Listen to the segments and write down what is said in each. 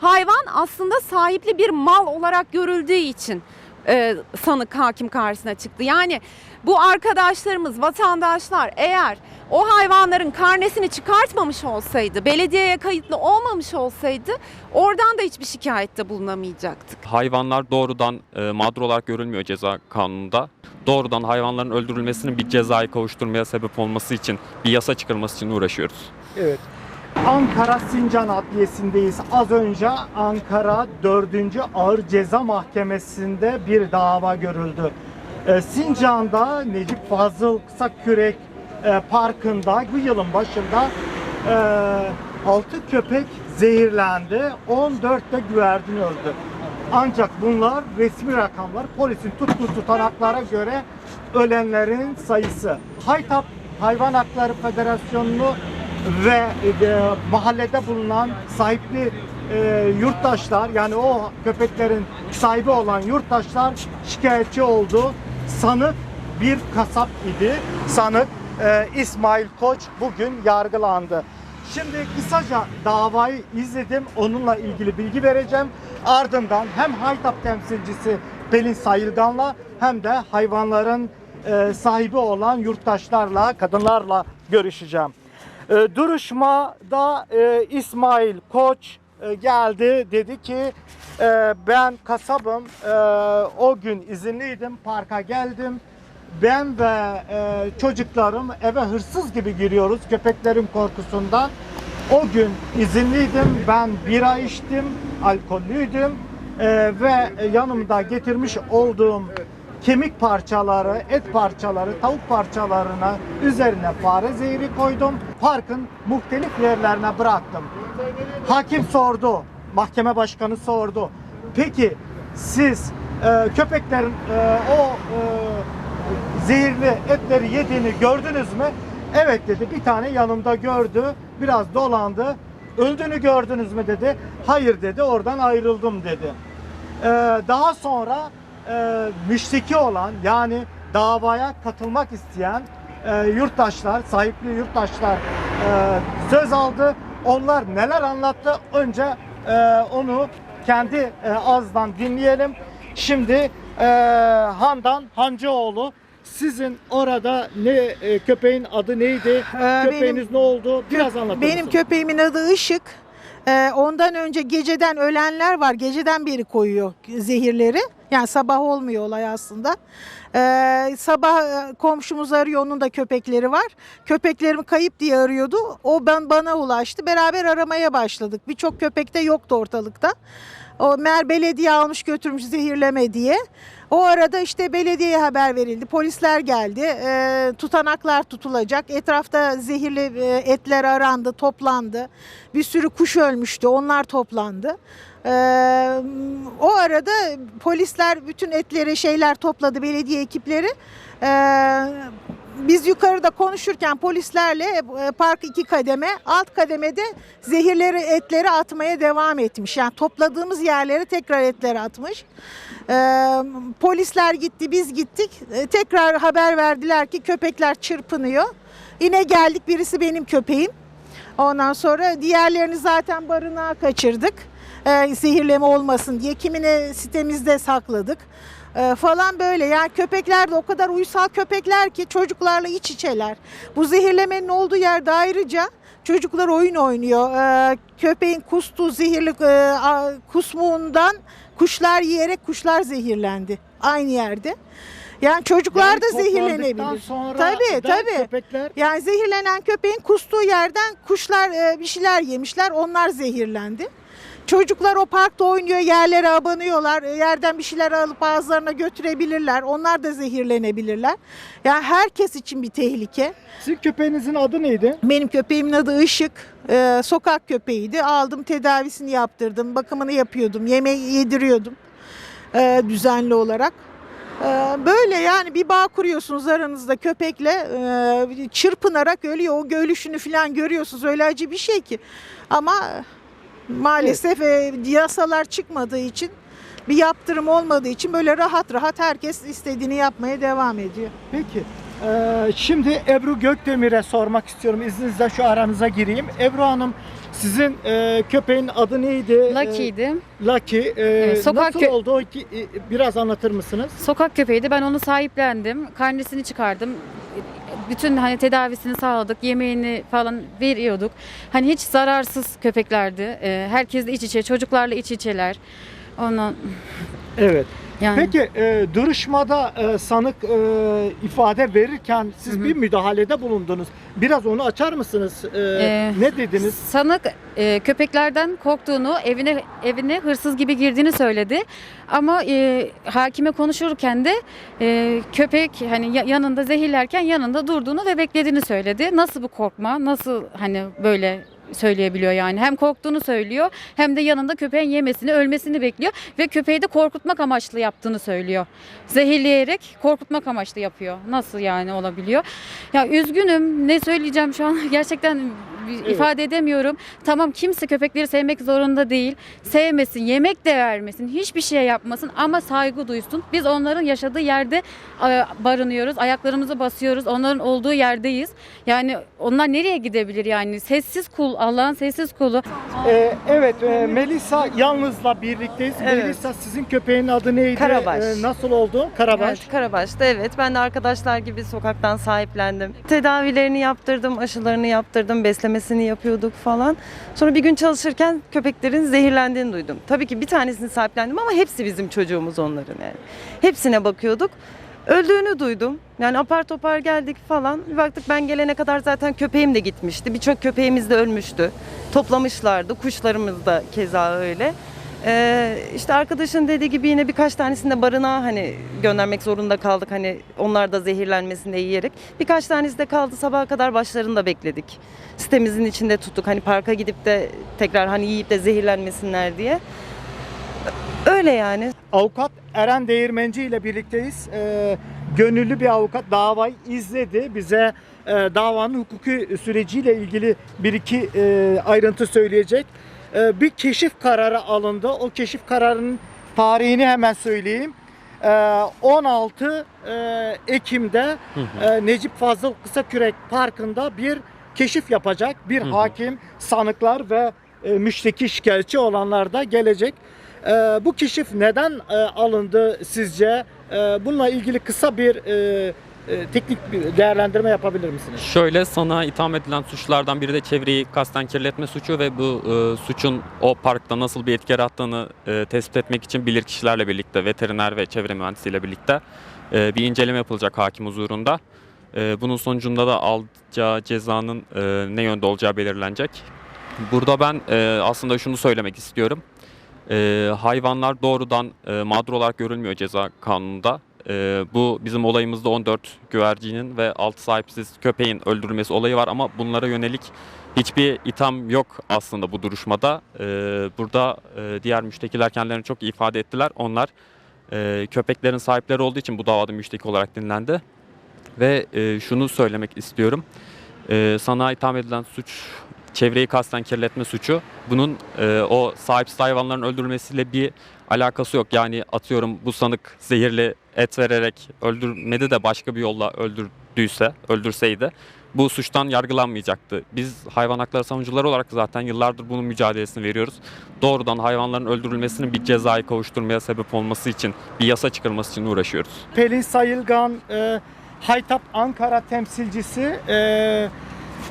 hayvan aslında sahipli bir mal olarak görüldüğü için e, sanık hakim karşısına çıktı. Yani bu arkadaşlarımız, vatandaşlar eğer o hayvanların karnesini çıkartmamış olsaydı, belediyeye kayıtlı olmamış olsaydı oradan da hiçbir şikayette bulunamayacaktık. Hayvanlar doğrudan e, mağdur olarak görülmüyor ceza kanununda. Doğrudan hayvanların öldürülmesinin bir cezayı kavuşturmaya sebep olması için bir yasa çıkarılması için uğraşıyoruz. Evet. Ankara Sincan Adliyesi'ndeyiz. Az önce Ankara 4. Ağır Ceza Mahkemesi'nde bir dava görüldü. Ee, Sincan'da Necip Fazıl Kısakürek e, Parkı'nda bu yılın başında e, 6 köpek zehirlendi. 14 de güvercin öldü. Ancak bunlar resmi rakamlar polisin tuttuğu tutanaklara göre ölenlerin sayısı. Haytap Hayvan Hakları Federasyonu'nu ve e, mahallede bulunan sahipli e, yurttaşlar yani o köpeklerin sahibi olan yurttaşlar şikayetçi oldu. Sanık bir kasap idi. Sanık e, İsmail Koç bugün yargılandı. Şimdi kısaca davayı izledim. Onunla ilgili bilgi vereceğim. Ardından hem Haytap temsilcisi Pelin Sayılgan'la hem de hayvanların e, sahibi olan yurttaşlarla, kadınlarla görüşeceğim. E, duruşmada e, İsmail Koç e, geldi. Dedi ki e, ben kasabım e, o gün izinliydim parka geldim. Ben ve e, çocuklarım eve hırsız gibi giriyoruz köpeklerin korkusundan. O gün izinliydim ben bira içtim alkollüydüm e, ve yanımda getirmiş olduğum kemik parçaları, et parçaları, tavuk parçalarına üzerine fare zehri koydum. Parkın muhtelif yerlerine bıraktım. Hakim sordu, mahkeme başkanı sordu. Peki siz e, köpeklerin e, o e, zehirli etleri yediğini gördünüz mü? Evet dedi. Bir tane yanımda gördü. Biraz dolandı. Öldüğünü gördünüz mü dedi. Hayır dedi. Oradan ayrıldım dedi. Ee, daha sonra e, müşteki olan yani davaya katılmak isteyen e, yurttaşlar, sahipli yurttaşlar e, söz aldı. Onlar neler anlattı? Önce e, onu kendi e, ağızdan dinleyelim. Şimdi e, Handan Hancıoğlu sizin orada ne e, köpeğin adı neydi? Ee, Köpeğiniz benim- ne oldu? Biraz anlatır Benim köpeğimin adı Işık. Ee, ondan önce geceden ölenler var. Geceden beri koyuyor zehirleri. Yani sabah olmuyor olay aslında. Ee, sabah e, komşumuz arıyor onun da köpekleri var. Köpeklerim kayıp diye arıyordu. O ben bana ulaştı. Beraber aramaya başladık. Birçok köpek de yoktu ortalıkta. O mer belediye almış götürmüş zehirleme diye. O arada işte belediyeye haber verildi. Polisler geldi. Ee, tutanaklar tutulacak. Etrafta zehirli e, etler arandı, toplandı. Bir sürü kuş ölmüştü. Onlar toplandı. Ee, o arada polisler bütün etleri şeyler topladı belediye ekipleri. Ee, biz yukarıda konuşurken polislerle e, park iki kademe, alt kademede zehirleri etleri atmaya devam etmiş. Yani topladığımız yerlere tekrar etleri atmış. Ee, polisler gitti, biz gittik. Tekrar haber verdiler ki köpekler çırpınıyor. Yine geldik, birisi benim köpeğim. Ondan sonra diğerlerini zaten barınağa kaçırdık. Zehirleme olmasın diye. Kimine sitemizde sakladık. Ee, falan böyle. Yani köpekler de o kadar uysal köpekler ki çocuklarla iç içeler. Bu zehirlemenin olduğu yerde ayrıca çocuklar oyun oynuyor. Ee, köpeğin kustuğu zehirli e, kusmuğundan kuşlar yiyerek kuşlar zehirlendi. Aynı yerde. Yani çocuklar Yani da toplandıktan zehirlenebilir. sonra Tabii da tabii. Köpekler Yani zehirlenen köpeğin kustuğu yerden kuşlar e, bir şeyler yemişler. Onlar zehirlendi. Çocuklar o parkta oynuyor, yerlere abanıyorlar. e, Yerden bir şeyler alıp ağızlarına götürebilirler. Onlar da zehirlenebilirler. Yani herkes için bir tehlike. sizin köpeğinizin adı neydi? Benim köpeğimin adı Işık. Ee, sokak köpeğiydi. Aldım tedavisini yaptırdım. Bakımını yapıyordum. Yemeği yediriyordum. ee, düzenli olarak. Ee, böyle yani bir bağ kuruyorsunuz aranızda köpekle. ee, çırpınarak ölüyor. O ölüşünü falan görüyorsunuz. Öyle acı bir şey ki. Ama maalesef e, yasalar çıkmadığı için bir yaptırım olmadığı için böyle rahat rahat herkes istediğini yapmaya devam ediyor. Peki Ee, şimdi Ebru Gökdemir'e sormak istiyorum. İzninizle şu aranıza gireyim. Ebru Hanım sizin e, köpeğin adı neydi? Lucky'ydi. Ee, Lucky. Ee, Evet, sokak nasıl kö- oldu? o iki- e, Biraz anlatır mısınız? Sokak köpeğiydi. Ben onu sahiplendim. Karnesini çıkardım. Bütün hani tedavisini sağladık. Yemeğini falan veriyorduk. Hani hiç zararsız köpeklerdi. Herkesle iç içe, çocuklarla iç içeler. Ondan Evet. Yani Peki e, duruşmada e, sanık e, ifade verirken siz Hı hı. bir müdahalede bulundunuz. Biraz onu açar mısınız? E, Ee, ne dediniz? sanık e, köpeklerden korktuğunu, evine evine hırsız gibi girdiğini söyledi. Ama e, hakime konuşurken de e, köpek hani ya- yanında zehirlerken yanında durduğunu ve beklediğini söyledi. Nasıl bu korkma? Nasıl hani böyle söyleyebiliyor yani. Hem korktuğunu söylüyor hem de yanında köpeğin yemesini, ölmesini bekliyor ve köpeği de korkutmak amaçlı yaptığını söylüyor. Zehirleyerek korkutmak amaçlı yapıyor. Nasıl yani olabiliyor? Ya üzgünüm. Ne söyleyeceğim şu an gerçekten ifade edemiyorum. Tamam kimse köpekleri sevmek zorunda değil. Sevmesin, yemek de vermesin, hiçbir şey yapmasın ama saygı duysun. Biz onların yaşadığı yerde e, barınıyoruz, ayaklarımızı basıyoruz. Onların olduğu yerdeyiz. Yani onlar nereye gidebilir yani? Sessiz kul, Allah'ın sessiz kulu. Ee, evet, e, Melisa yalnızla birlikteyiz. Evet. Melisa sizin köpeğin adı neydi? Karabaş. Ee, nasıl oldu? Karabaş. Evet, Karabaş'ta evet. Ben de arkadaşlar gibi sokaktan sahiplendim. Tedavilerini yaptırdım, aşılarını yaptırdım, beslemesini yapıyorduk falan. Sonra bir gün çalışırken köpeklerin zehirlendiğini duydum. Tabii ki bir tanesini sahiplendim ama hepsi bizim çocuğumuz onların yani. Hepsine bakıyorduk. Öldüğünü duydum. Yani apar topar geldik falan. Bir baktık ben gelene kadar zaten köpeğim de gitmişti. Birçok köpeğimiz de ölmüştü. Toplamışlardı. Kuşlarımız da keza öyle. Ee, işte arkadaşın dediği gibi yine birkaç tanesini de barınağa hani göndermek zorunda kaldık. Hani onlar da zehirlenmesini de yiyerek. Birkaç tanesi de kaldı sabaha kadar başlarında bekledik. Sitemizin içinde tuttuk. Hani parka gidip de tekrar hani yiyip de zehirlenmesinler diye. Öyle yani. Avukat Eren Değirmenci ile birlikteyiz. Ee, gönüllü bir avukat davayı izledi. Bize e, davanın hukuki süreciyle ilgili bir iki e, ayrıntı söyleyecek. E, bir keşif kararı alındı. O keşif kararının tarihini hemen söyleyeyim. E, 16 e, Ekim'de e, Necip Fazıl Kısakürek Parkı'nda bir keşif yapacak. Bir Hı hı. hakim, sanıklar ve e, müşteki şikayetçi olanlar da gelecek. E, bu keşif neden e, alındı sizce? E, bununla ilgili kısa bir e, teknik bir değerlendirme yapabilir misiniz? Şöyle sana itham edilen suçlardan biri de çevreyi kasten kirletme suçu ve bu e, suçun o parkta nasıl bir etki yarattığını e, tespit etmek için bilirkişilerle birlikte, veteriner ve çevre mühendisiyle birlikte e, bir inceleme yapılacak hakim huzurunda. E, bunun sonucunda da alacağı cezanın e, ne yönde olacağı belirlenecek. Burada ben e, aslında şunu söylemek istiyorum. E, hayvanlar doğrudan e, mağdur olarak görülmüyor ceza kanununda. E, bu bizim olayımızda 14 güvercinin ve 6 sahipsiz köpeğin öldürülmesi olayı var ama bunlara yönelik hiçbir itham yok aslında bu duruşmada. E, burada e, diğer müştekiler kendilerini çok ifade ettiler. Onlar e, köpeklerin sahipleri olduğu için bu davada müşteki olarak dinlendi. Ve e, şunu söylemek istiyorum. E, sana itham edilen suç çevreyi kasten kirletme suçu. Bunun e, o sahipsiz hayvanların öldürülmesiyle bir alakası yok. Yani atıyorum bu sanık zehirli et vererek öldürmedi de başka bir yolla öldürdüyse, öldürseydi bu suçtan yargılanmayacaktı. Biz hayvan hakları savunucuları olarak zaten yıllardır bunun mücadelesini veriyoruz. Doğrudan hayvanların öldürülmesinin bir cezai kavuşturmaya sebep olması için, bir yasa çıkarılması için uğraşıyoruz. Pelin Sayılgan, e, Haytap Ankara temsilcisi. E,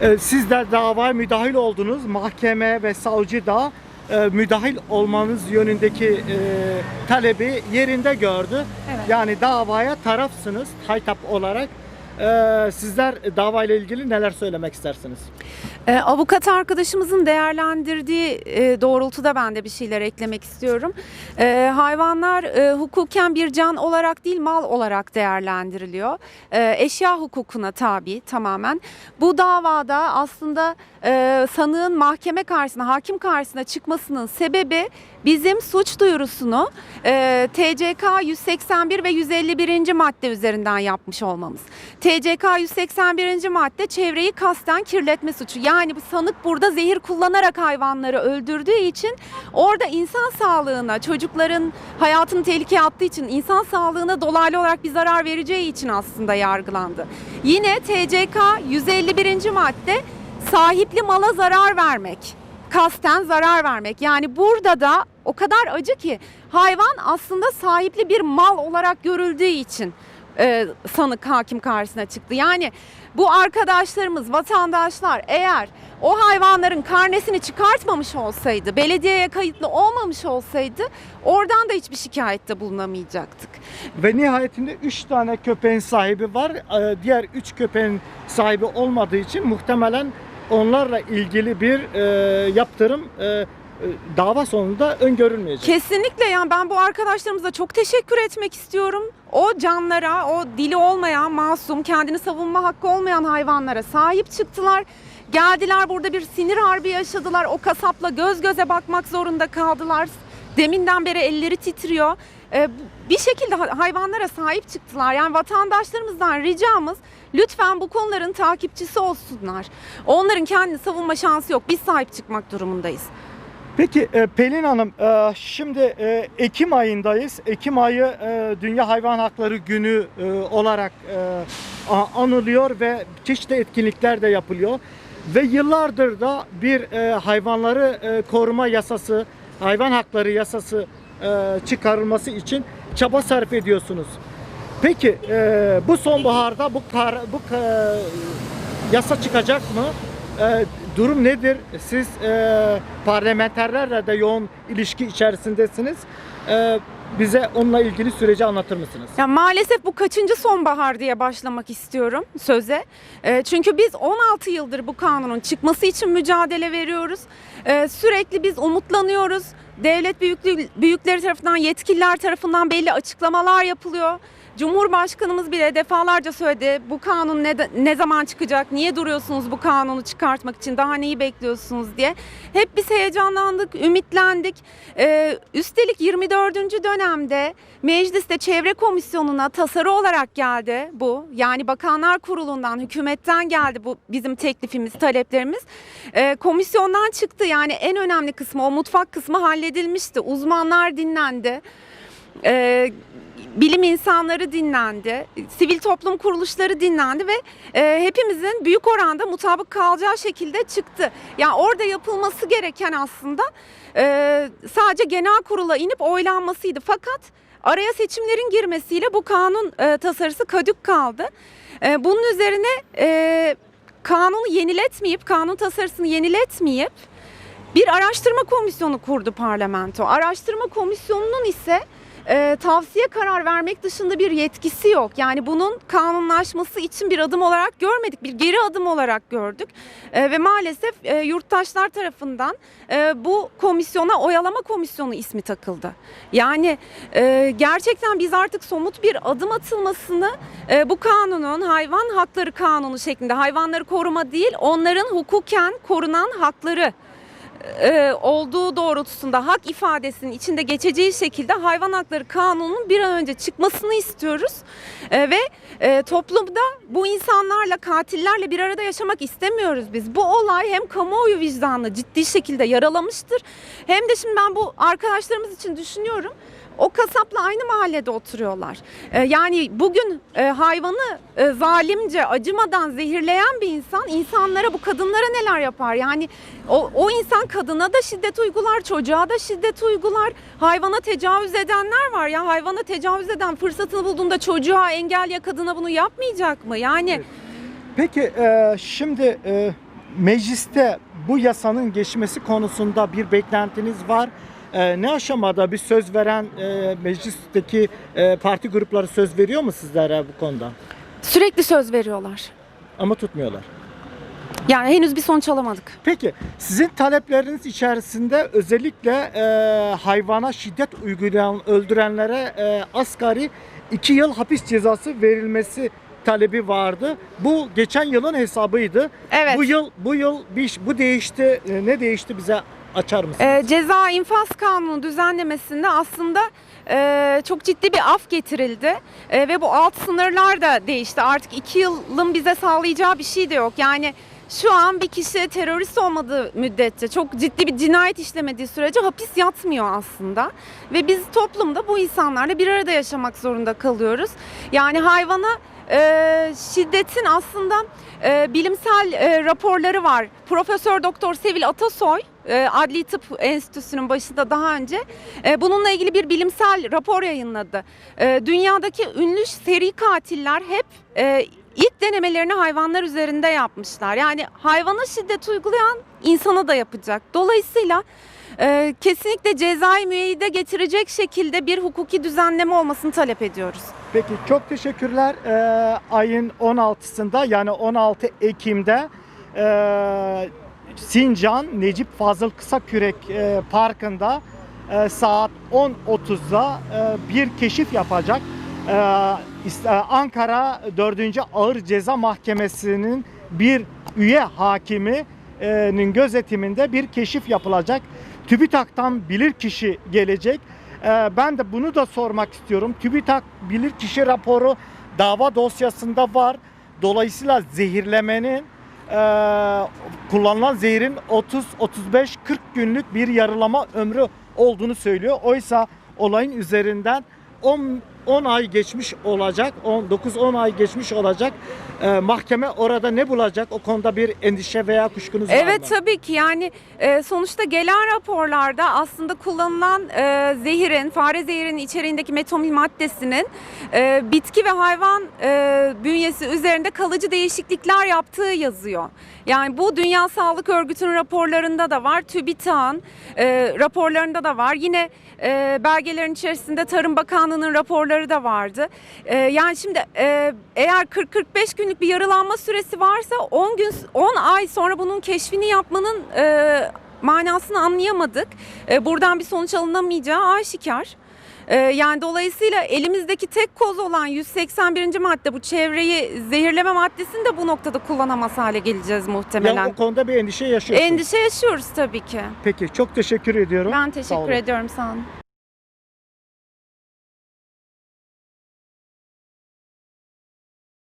e, siz de davaya müdahil oldunuz. Mahkeme ve savcı da e, müdahil olmanız yönündeki e, talebi yerinde gördü. Evet. Yani davaya tarafsınız Haytap olarak. E, sizler davayla ilgili neler söylemek istersiniz? Ee, avukat arkadaşımızın değerlendirdiği e, doğrultuda ben de bir şeyler eklemek istiyorum. Ee, hayvanlar e, hukuken bir can olarak değil mal olarak değerlendiriliyor. Ee, eşya hukukuna tabi tamamen. Bu davada aslında e, sanığın mahkeme karşısına, hakim karşısına çıkmasının sebebi bizim suç duyurusunu e, TCK 181 ve 151. madde üzerinden yapmış olmamız. TCK 181. madde çevreyi kasten kirletme suçu. Yani bu sanık burada zehir kullanarak hayvanları öldürdüğü için orada insan sağlığına, çocukların hayatını tehlikeye attığı için, insan sağlığına dolaylı olarak bir zarar vereceği için aslında yargılandı. Yine TCK 151. madde sahipli mala zarar vermek. Kasten zarar vermek. Yani burada da o kadar acı ki hayvan aslında sahipli bir mal olarak görüldüğü için e, sanık hakim karşısına çıktı. Yani bu arkadaşlarımız, vatandaşlar eğer o hayvanların karnesini çıkartmamış olsaydı, belediyeye kayıtlı olmamış olsaydı oradan da hiçbir şikayette bulunamayacaktık. Ve nihayetinde 3 tane köpeğin sahibi var. Ee, Diğer 3 köpeğin sahibi olmadığı için muhtemelen onlarla ilgili bir e, yaptırım e, e, dava sonunda öngörülmeyecek. Kesinlikle yani ben bu arkadaşlarımıza çok teşekkür etmek istiyorum. O canlara, o dili olmayan, masum, kendini savunma hakkı olmayan hayvanlara sahip çıktılar. Geldiler burada bir sinir harbi yaşadılar. O kasapla göz göze bakmak zorunda kaldılar. Deminden beri elleri titriyor. Ee, bir şekilde ha- hayvanlara sahip çıktılar. Yani vatandaşlarımızdan ricamız lütfen bu konuların takipçisi olsunlar. Onların kendini savunma şansı yok. Biz sahip çıkmak durumundayız. Peki e, Pelin Hanım e, şimdi e, Ekim ayındayız. Ekim ayı Dünya Hayvan Hakları Günü olarak anılıyor ve çeşitli etkinlikler de yapılıyor. Ve yıllardır da bir hayvanları koruma yasası, hayvan hakları yasası e, çıkarılması için çaba sarf ediyorsunuz. Peki e, bu sonbaharda bu kar, bu ka- yasa çıkacak mı? E, durum nedir? Siz e, parlamenterlerle de yoğun ilişki içerisindesiniz. E, bize onunla ilgili süreci anlatır mısınız? Ya maalesef bu kaçıncı sonbahar diye başlamak istiyorum söze. E, çünkü biz 16 yıldır bu kanunun çıkması için mücadele veriyoruz. E, sürekli biz umutlanıyoruz. Devlet büyüklüğü, büyükleri tarafından, yetkililer tarafından belli açıklamalar yapılıyor. Cumhurbaşkanımız bile defalarca söyledi. Bu kanun ne, ne zaman çıkacak? Niye duruyorsunuz bu kanunu çıkartmak için? Daha neyi bekliyorsunuz diye. Hep biz heyecanlandık, ümitlendik. Ee, üstelik 24. dönemde mecliste çevre komisyonuna tasarı olarak geldi bu. Yani Bakanlar Kurulu'ndan, hükümetten geldi bu bizim teklifimiz, taleplerimiz. Ee, komisyondan çıktı. Yani en önemli kısmı, o mutfak kısmı halledilmişti. Uzmanlar dinlendi. Ee, bilim insanları dinlendi, sivil toplum kuruluşları dinlendi ve e, hepimizin büyük oranda mutabık kalacağı şekilde çıktı. Yani orada yapılması gereken aslında e, sadece genel kurula inip oylanmasıydı. Fakat araya seçimlerin girmesiyle bu kanun e, tasarısı kadük kaldı. E, bunun üzerine e, kanunu yeniletmeyip, kanun tasarısını yeniletmeyip bir araştırma komisyonu kurdu parlamento. Araştırma komisyonunun ise e, tavsiye karar vermek dışında bir yetkisi yok. Yani bunun kanunlaşması için bir adım olarak görmedik, bir geri adım olarak gördük. E, ve maalesef e, yurttaşlar tarafından e, bu komisyona oyalama komisyonu ismi takıldı. Yani e, gerçekten biz artık somut bir adım atılmasını e, bu kanunun hayvan hakları kanunu şeklinde hayvanları koruma değil, onların hukuken korunan hakları e, olduğu doğrultusunda hak ifadesinin içinde geçeceği şekilde hayvan hakları kanununun bir an önce çıkmasını istiyoruz. E, ve e, toplumda bu insanlarla katillerle bir arada yaşamak istemiyoruz biz. Bu olay hem kamuoyu vicdanını ciddi şekilde yaralamıştır. Hem de şimdi ben bu arkadaşlarımız için düşünüyorum. O kasapla aynı mahallede oturuyorlar. E, yani bugün e, hayvanı e, zalimce, acımadan zehirleyen bir insan insanlara, bu kadınlara neler yapar? Yani o, o insan kadına da şiddet uygular, çocuğa da şiddet uygular. Hayvana tecavüz edenler var ya hayvana tecavüz eden fırsatını bulduğunda çocuğa engel ya kadına bunu yapmayacak mı? Yani Peki e, şimdi e, mecliste bu yasanın geçmesi konusunda bir beklentiniz var. E, ne aşamada bir söz veren e, meclisteki e, parti grupları söz veriyor mu sizlere bu konuda? sürekli söz veriyorlar. Ama tutmuyorlar. Yani henüz bir sonuç alamadık. Peki sizin talepleriniz içerisinde özellikle e, hayvana şiddet uygulayan öldürenlere e, asgari 2 yıl hapis cezası verilmesi talebi vardı. Bu geçen yılın hesabıydı. Evet. Bu yıl bu yıl bir bu değişti. E, ne değişti bize açar mısınız? Ee, ceza infaz kanunu düzenlemesinde aslında e, çok ciddi bir af getirildi E, ve bu alt sınırlar da değişti. Artık iki yılın bize sağlayacağı bir şey de yok. Yani şu an bir kişi terörist olmadığı müddetçe çok ciddi bir cinayet işlemediği sürece hapis yatmıyor aslında. Ve biz toplumda bu insanlarla bir arada yaşamak zorunda kalıyoruz. Yani hayvana e, şiddetin aslında e, bilimsel e, raporları var. Profesör Doktor Sevil Atasoy e, Adli Tıp Enstitüsü'nün başında daha önce e, bununla ilgili bir bilimsel rapor yayınladı. E, dünyadaki ünlü seri katiller hep e, ilk denemelerini hayvanlar üzerinde yapmışlar. Yani hayvana şiddet uygulayan insana da yapacak. Dolayısıyla e, kesinlikle cezai müeyyide getirecek şekilde bir hukuki düzenleme olmasını talep ediyoruz. Peki çok teşekkürler. Ee, ayın 16'sında yani 16 Ekim'de e, Sincan Necip Fazıl Kısakürek e, Parkı'nda e, saat 10.30'da e, bir keşif yapacak. E, Ankara 4. Ağır Ceza Mahkemesi'nin bir üye hakiminin gözetiminde bir keşif yapılacak. TÜBİTAK'tan bilirkişi gelecek. Ee, Ben de bunu da sormak istiyorum. TÜBİTAK bilirkişi raporu dava dosyasında var. Dolayısıyla zehirlemenin e, kullanılan zehrin 30 35 40 günlük bir yarılama ömrü olduğunu söylüyor. Oysa olayın üzerinden 10 10 ay geçmiş olacak. 9 10 ay geçmiş olacak. Ee, mahkeme orada ne bulacak? O konuda bir endişe veya kuşkunuz var mı? Evet tabii ki yani e, sonuçta gelen raporlarda aslında kullanılan e, zehirin, fare zehirinin içeriğindeki metomil maddesinin e, bitki ve hayvan e, bünyesi üzerinde kalıcı değişiklikler yaptığı yazıyor. Yani bu Dünya Sağlık Örgütü'nün raporlarında da var, TÜBİTAK'ın e, raporlarında da var. Yine e, belgelerin içerisinde Tarım Bakanlığı'nın raporları da vardı. E, yani şimdi e, eğer 40-45 günlük bir yarılanma süresi varsa 10 gün 10 ay sonra bunun keşfini yapmanın e, manasını anlayamadık. E, buradan bir sonuç alınamayacağı aşikar. E, yani dolayısıyla elimizdeki tek koz olan 181. madde bu çevreyi zehirleme maddesini de bu noktada kullanamaz hale geleceğiz muhtemelen. Yani o konuda bir endişe yaşıyorsunuz. Endişe yaşıyoruz tabii ki. Peki çok teşekkür ediyorum. Ben Sağ teşekkür olun. ediyorum olun.